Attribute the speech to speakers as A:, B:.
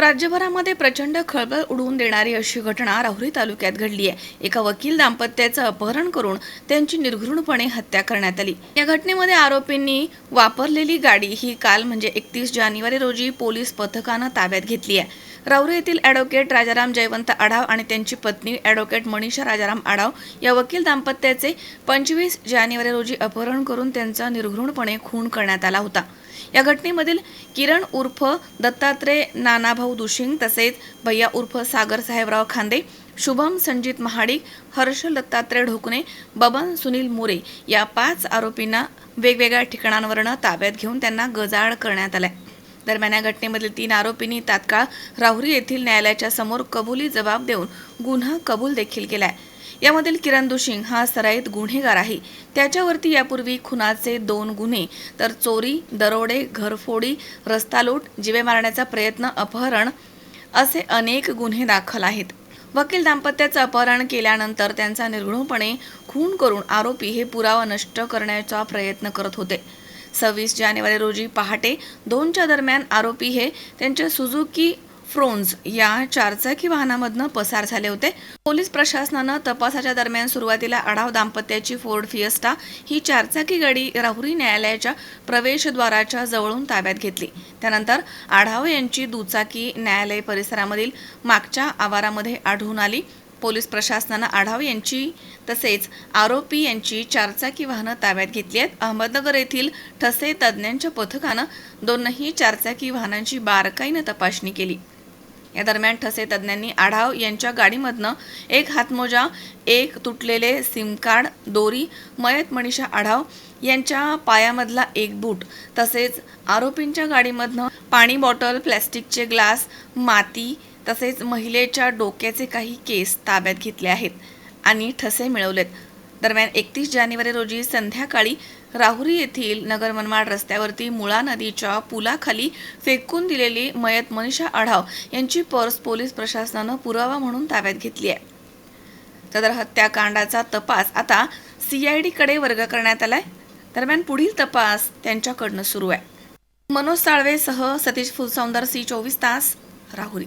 A: राज्यभरामध्ये प्रचंड खळबळ उडवून देणारी अशी घटना राहुरी तालुक्यात घडली आहे. एका वकील दाम्पत्याचं अपहरण करून त्यांची निर्घृणपणे हत्या करण्यात आली. या घटनेमध्ये आरोपींनी वापरलेली गाडी ही काल म्हणजे एकतीस जानेवारी रोजी पोलीस पथकानं ताब्यात घेतली आहे. राऊरी येथील ॲडव्होकेट राजाराम जयवंत आढाव आणि त्यांची पत्नी ॲडव्होकेट मनीषा राजाराम आढाव या वकील दाम्पत्याचे पंचवीस जानेवारी रोजी अपहरण करून त्यांचा निर्घृणपणे खून करण्यात आला होता. या घटनेमधील किरण उर्फ दत्तात्रय नानाभाऊ दुशिंग तसेच भैया उर्फ सागर साहेबराव खांदे शुभम संजित महाडिक हर्षल दत्तात्रय ढोकणे बबन सुनील मोरे या पाच आरोपींना वेगवेगळ्या ठिकाणांवरनं ताब्यात घेऊन त्यांना गजाळ करण्यात आलाय. दरम्यान या घटनेमधील तीन आरोपींनी तात्काळ राहुरी येथील न्यायालयाच्या समोर कबुली जबाब देऊन गुन्हा कबूल देखील केलाय. यामधील किरण दुशिंग हा सराईत गुन्हेगार आहे. त्याच्यावरती यापूर्वी खुनाचे दोन गुन्हे तर चोरी दरोडे घरफोडी रस्ता लूट जिवे मारण्याचा प्रयत्न अपहरण असे अनेक गुन्हे दाखल आहेत. वकील दाम्पत्याचं अपहरण केल्यानंतर त्यांचा निर्घृणपणे खून करून आरोपी हे पुरावा नष्ट करण्याचा प्रयत्न करत होते. सव्वीस जानेवारी रोजी पहाटे दोनच्या दरम्यान आरोपी हे त्यांच्या सुझुकी फ्रोन्स या चारचाकी वाहनामधनं पसार झाले होते. पोलीस प्रशासनानं तपासाच्या दरम्यान सुरुवातीला आढाव दाम्पत्याची फोर्ड फिएस्टा ही चारचाकी गाडी राहुरी न्यायालयाच्या प्रवेशद्वाराच्या जवळून ताब्यात घेतली. त्यानंतर आढाव यांची दुचाकी न्यायालय परिसरामधील मागच्या आवारामध्ये आढळून आली. पोलीस प्रशासनानं आढाव यांची तसेच आरोपी यांची चारचाकी वाहनं ताब्यात घेतली आहेत. अहमदनगर येथील ठसे तज्ज्ञांच्या पथकानं दोनही चारचाकी वाहनांची बारकाईनं तपासणी केली. या दरम्यान ठसे तज्ज्ञांनी आढाव यांच्या गाडीमधनं एक हातमोजा एक तुटलेले सिम कार्ड दोरी मयत मनीषा आढाव यांच्या पायामधला एक बूट तसेच आरोपींच्या गाडीमधनं पाणी बॉटल प्लॅस्टिकचे ग्लास माती तसेच महिलेच्या डोक्याचे काही केस ताब्यात घेतले आहेत आणि ठसे मिळवलेत. दरम्यान एकतीस जानेवारी रोजी संध्याकाळी राहुरी येथील नगर मनमाड रस्त्यावरती मुळा नदीच्या पुलाखाली फेकून दिलेली मयत मनीषा आढाव यांची पर्स पोलीस प्रशासनानं पुरावा म्हणून ताब्यात घेतली आहे. सदर हत्याकांडाचा तपास आता सीआयडीकडे वर्ग करण्यात आलाय. दरम्यान पुढील तपास त्यांच्याकडनं सुरू आहे. मनोज साळवेसह सतीश फुलसौंदर सी चोवीस तास राहुरी.